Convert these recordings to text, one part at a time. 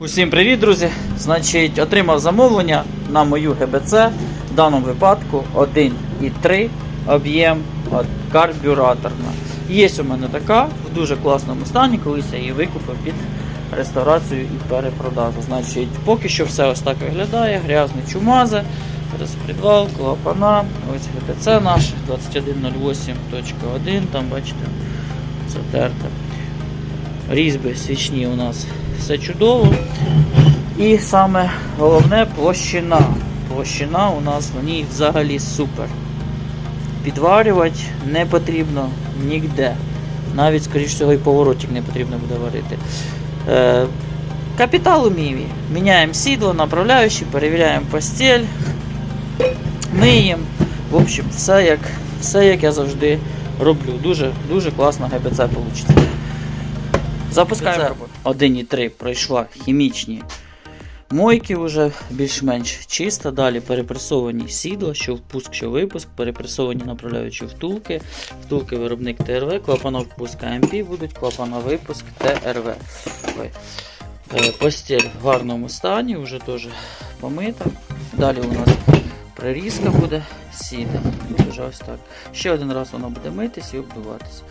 Усім привіт, друзі! Значить, отримав замовлення на мою ГБЦ, в даному випадку 1,3 об'єм карбюраторна. Є у мене така в дуже класному стані, колись я її викупив під реставрацію і перепродажу. Значить, поки що все ось так виглядає, грязне чумазе, розпредвал, клапана, ось ГБЦ наш 2108.1, там бачите, затерте. Різьби свічні у нас все чудово. І саме головне площина. Площина у нас в ній взагалі супер. Підварювати не потрібно ніде. Навіть, скоріш всього, і поворотик не потрібно буде варити. Е, капітал уміві. Міняємо сідло, направляючі, перевіряємо постіль, миємо. В общем, все як, все як я завжди роблю. Дуже, дуже класно ГБЦ вийде. Запускаємо роботу. 1.3 пройшла хімічні мойки вже більш-менш чисто. Далі перепресовані сідла, що впуск, що випуск, перепресовані направляючі втулки, втулки виробник ТРВ, клапана впуск АМП будуть, клапана випуск ТРВ. Ой. Е, Постіль в гарному стані, вже теж помита. Далі у нас прирізка буде сіда. Ось так. Ще один раз воно буде митись і оббиватись.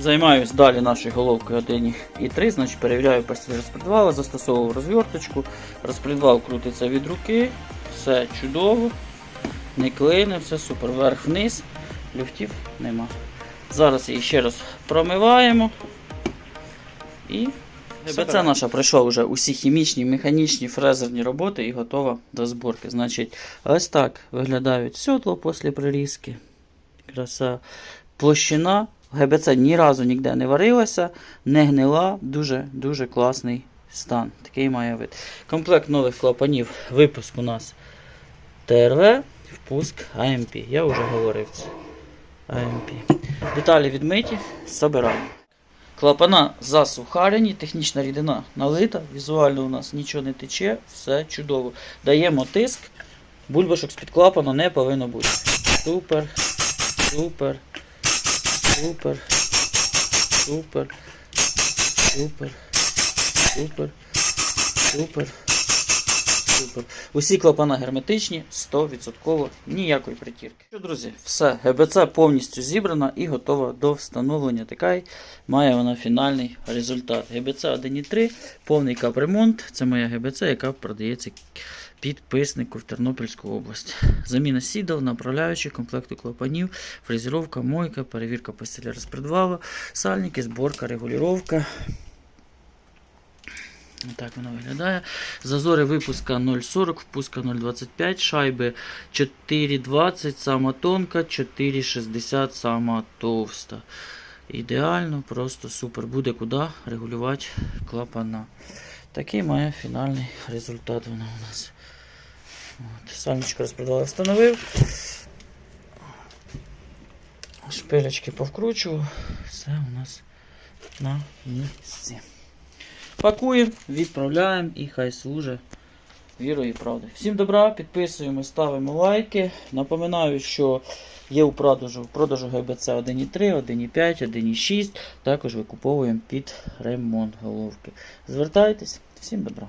Займаюсь далі нашою головкою 1,3, значить перевіряю постіль розпредвала, застосовував розверточку. Розпредвал крутиться від руки, все чудово, не клине, все супер. Вверх-вниз, люфтів нема. Зараз її ще раз промиваємо. І ГБЦ наша пройшла вже усі хімічні, механічні, фрезерні роботи і готова до зборки. Значить, ось так виглядають сьотло після прирізки. Краса. Площина ГБЦ ні разу ніде не варилася, не гнила, дуже дуже класний стан. Такий має вид. Комплект нових клапанів. Випуск у нас ТРВ, впуск АМП. Я вже говорив це. АМП. Деталі відмиті, забираємо. Клапана засухарені, технічна рідина налита, візуально у нас нічого не тече, все чудово. Даємо тиск, бульбашок з-під клапана не повинно бути. Супер, супер, супер, супер, супер, супер, супер, супер. Усі клапана герметичні, 100%, ніякої притірки. Що, друзі, все, ГБЦ повністю зібрана і готова до встановлення. Така має вона фінальний результат. ГБЦ 1.3, повний капремонт. Це моя ГБЦ, яка продається підписнику в Тернопільську область. Заміна сідал, направляючих, комплекту клапанів, фрезеровка, мойка, перевірка постеля розпредвалу, сальники, зборка, регулювання. Так воно виглядає. Зазори випуска 0,40, впуска 0,25, шайби 4,20, сама тонка, 4,60, сама товста. Ідеально, просто супер. Буде куди регулювати клапана. Такий має фінальний результат вона у нас. От, Сальничку розпродала, встановив. Шпилечки повкручував. Все у нас на місці. Пакуємо, відправляємо і хай служить вірою і правдою. Всім добра, підписуємо, ставимо лайки. Напоминаю, що є у продажу, продажу ГБЦ 1.3, 1.5, 1.6. Також викуповуємо під ремонт головки. Звертайтесь, всім добра.